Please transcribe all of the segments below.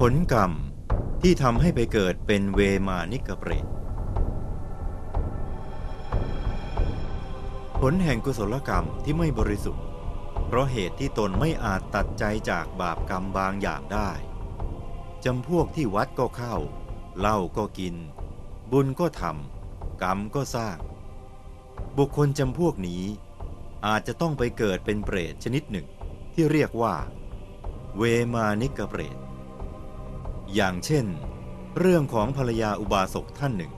ผลกรรมที่ทำให้ไปเกิดเป็นเวมานิกเปรตผลแห่งกุศลกรรมที่ไม่บริสุทธิ์ เพราะเหตุที่ตนไม่อาจตัดใจจากบาปกรรมบางอย่างได้จำพวกที่วัดก็เข้าเหล้าก็กิน บุญก็ทำกรรมก็สร้าง บุคคลจำพวกนี้ อาจจะต้องไปเกิดเป็นเปรตชนิดหนึ่ง ที่เรียกว่า เวมานิกเปรต อย่างเช่น เรื่องของภรรยาอุบาสกท่านหนึ่ง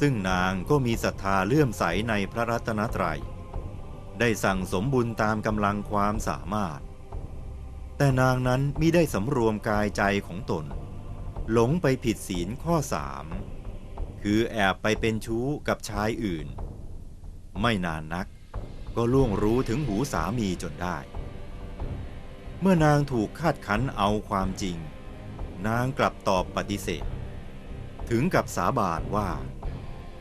ซึ่งนางก็มีศรัทธาเลื่อมใสในพระรัตนตรยัย ได้สั่งสมบุญตามกำลังความสามารถ แต่นางนั้นมิได้สำรวมกายใจของตน หลงไปผิดศีลข้อสามคือแอบไปเป็นชู้กับชายอื่น ไม่นานนักก็ล่วงรู้ถึงหูสามีจนได้ เมื่อนางถูกคาดคั้นเอาความจริง นางกลับตอบปฏิเสธ ถึงกับสาบานว่า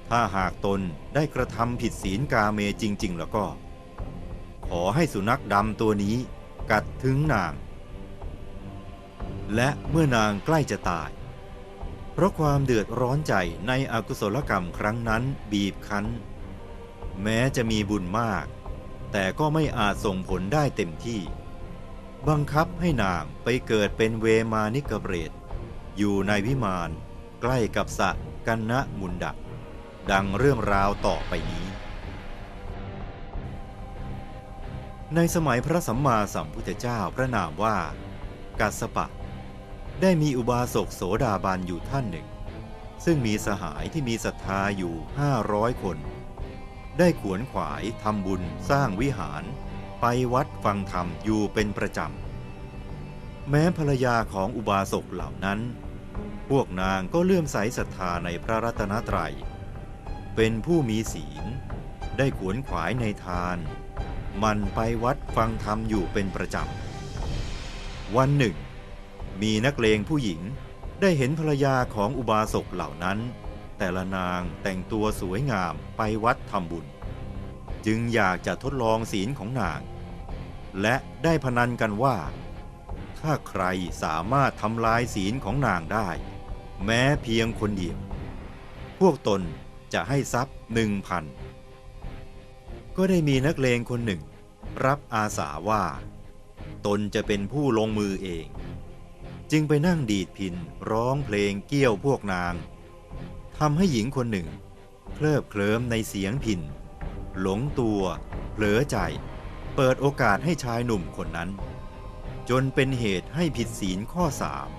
ถ้าหากตนได้กระทำผิดศีลกาเมจริง ๆ แล้วก็ ขอให้สุนัขดำตัวนี้กัดถึงนาง และเมื่อนางใกล้จะตาย เพราะความเดือดร้อนใจในอกุศลกรรมครั้งนั้นบีบคั้น แม้จะมีบุญมาก แต่ก็ไม่อาจส่งผลได้เต็มที่ บังคับให้นางไปเกิดเป็นเวมานิกเบรตอยู่ในวิมานใกล้กับสระกันนะมุนดักดังเรื่องราวต่อไปนี้ ในสมัยพระสัมมาสัมพุทธเจ้าพระนามว่า กัสสปะ ได้มีอุบาสกโสดาบันอยู่ท่านหนึ่ง ซึ่งมีสหายที่มีศรัทธาอยู่ห้าร้อยคน ได้ขวนขวายทำบุญสร้างวิหาร ไปวัดฟังธรรมอยู่เป็นประจำ แม้ภรรยาของอุบาสกเหล่านั้น พวกนางก็เลื่อมใสศรัทธาในพระรัตนตรัย เป็นผู้มีศีล ได้ขวนขวายในทาน มันไปวัดฟังธรรมอยู่เป็นประจำ วันหนึ่ง มีนักเลงผู้หญิงได้เห็นภรรยาของอุบาสกเหล่านั้น แต่ละนางแต่งตัวสวยงามไปวัดทำบุญ จึงอยากจะทดลองศีลของนาง และได้พนันกันว่า ถ้าใครสามารถทำลายศีลของนางได้ แม้เพียงคนเดียว พวกตนจะให้ทรัพย์หนึ่งพันก็ได้มีนักเลงคนหนึ่ง รับอาสาว่า ตนจะเป็นผู้ลงมือเอง จึงไปนั่งดีดพินร้องเพลงเกี้ยวพวกนางทำให้หญิงคนหนึ่ง เคลิบเคลิ้มในเสียงพิน หลงตัว เผลอใจ เปิดโอกาสให้ชายหนุ่มคนนั้น จนเป็นเหตุให้ผิดศีลข้อสาม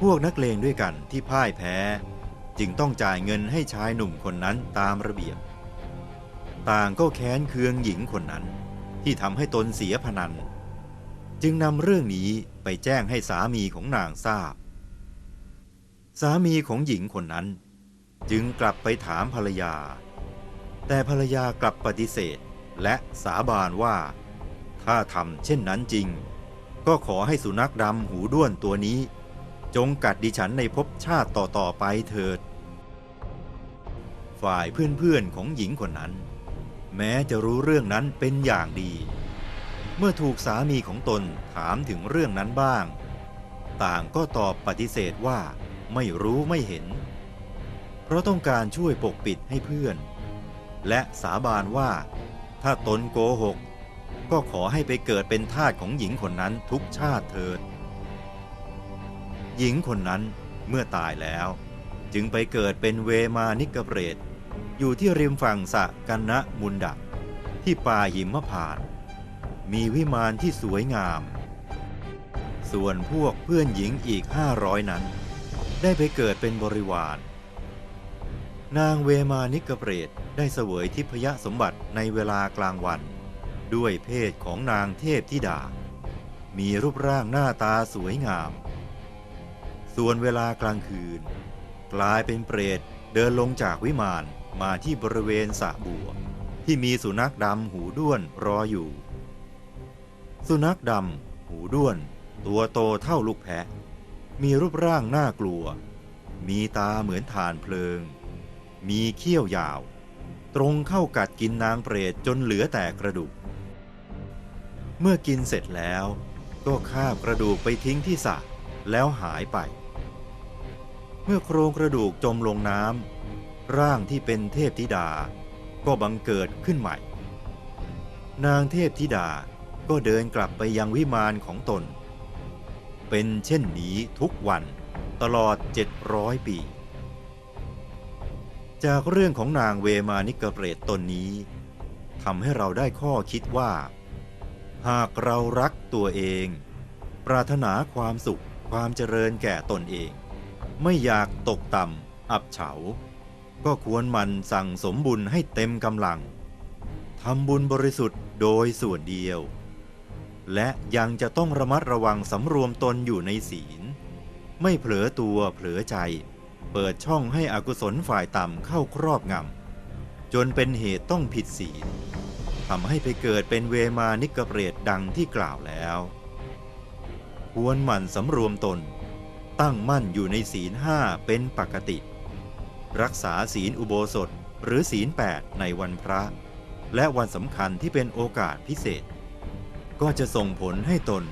พวกนักเลงด้วยกันที่พ่ายแพ้ จึงต้องจ่ายเงินให้ชายหนุ่มคนนั้นตามระเบียบ ต่างก็แค้นเคืองหญิงคนนั้นที่ทำให้ตนเสียพนัน จึงนำเรื่องนี้ไปแจ้งให้สามีของนางทราบ สามีของหญิงคนนั้น จึงกลับไปถามภรรยา แต่ภรรยากลับปฏิเสธและสาบานว่า ถ้าทำเช่นนั้นจริง ก็ขอให้สุนัขดำหูด้วนตัวนี้ จงกัดดิฉันในภพชาติต่อๆไปเถิด ฝ่ายเพื่อนๆของหญิงคนนั้น แม้จะรู้เรื่องนั้นเป็นอย่างดี เมื่อถูกสามีของตนถามถึงเรื่องนั้นบ้าง ต่างก็ตอบปฏิเสธว่าไม่รู้ไม่เห็น เพราะต้องการช่วยปกปิดให้เพื่อน และสาบานว่า ถ้าตนโกหก ก็ขอให้ไปเกิดเป็นทาสของหญิงคนนั้นทุกชาติเถิด หญิงคนนั้นเมื่อตายแล้ว จึงไปเกิดเป็นเวมานิกเปรตอยู่ที่ริมฝั่งสะกันนะมุนดักที่ป่าหิมพานต์มีวิมานที่สวยงาม ส่วนพวกเพื่อนหญิงอีกห้าร้อยนั้น ได้ไปเกิดเป็นบริวาร นางเวมานิกเปรตได้เสวยทิพยสมบัติในเวลากลางวัน ด้วยเพศของนางเทพธิดา มีรูปร่างหน้าตาสวยงาม ส่วนเวลากลางคืน กลายเป็นเปรตเดินลงจากวิมานมาที่บริเวณสระบัว ที่มีสุนัขดำหูด้วนรออยู่ สุนัขดำหูด้วน ตัวโตเท่าลูกแพะ มีรูปร่างน่ากลัว มีตาเหมือนฐานเพลิง มีเขี้ยวยาว ตรงเข้ากัดกินนางเปรตจนเหลือแต่กระดูก เมื่อกินเสร็จแล้วก็คาบกระดูกไปทิ้งที่สระแล้วหายไป เมื่อโครงกระดูกจมลงน้ำร่างที่เป็นเทพธิดา ก็บังเกิดขึ้นใหม่ นางเทพธิดาก็เดินกลับไปยังวิมานของตน เป็นเช่นนี้ทุกวันตลอด 700 ปี จากเรื่องของนางเวมานิกเปรตตนนี้ทำให้เราได้ข้อคิดว่า หากเรารักตัวเอง ปรารถนาความสุขความเจริญแก่ตนเอง ไม่อยากตกต่ำอับเฉา ก็ควรมันสั่งสมบุญให้เต็มกำลังทำบุญบริสุทธิ์โดยส่วนเดียว และยังจะต้องระมัดระวังสำรวมตนอยู่ในศีล ไม่เผลอตัวเผลอใจ เปิดช่องให้อกุศลฝ่ายต่ำเข้าครอบงำจนเป็นเหตุต้องผิดศีลทำให้ไปเกิดเป็นเวมานิกเปรตดังที่กล่าวแล้ว ควรหมั่นสำรวมตน ตั้งมั่นอยู่ในศีลห้าเป็นปกติ รักษาศีลอุโบสถหรือศีลแปดในวันพระ และวันสำคัญที่เป็นโอกาสพิเศษ ก็จะส่งผลให้ตน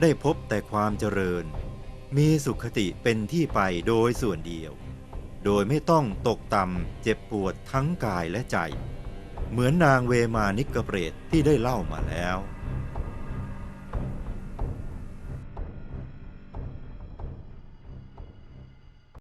ได้พบแต่ความเจริญ มีสุขติเป็นที่ไปโดยส่วนเดียว โดยไม่ต้องตกต่ำเจ็บปวดทั้งกายและใจ เหมือนนางเวมานิกเปรตที่ได้เล่ามาแล้ว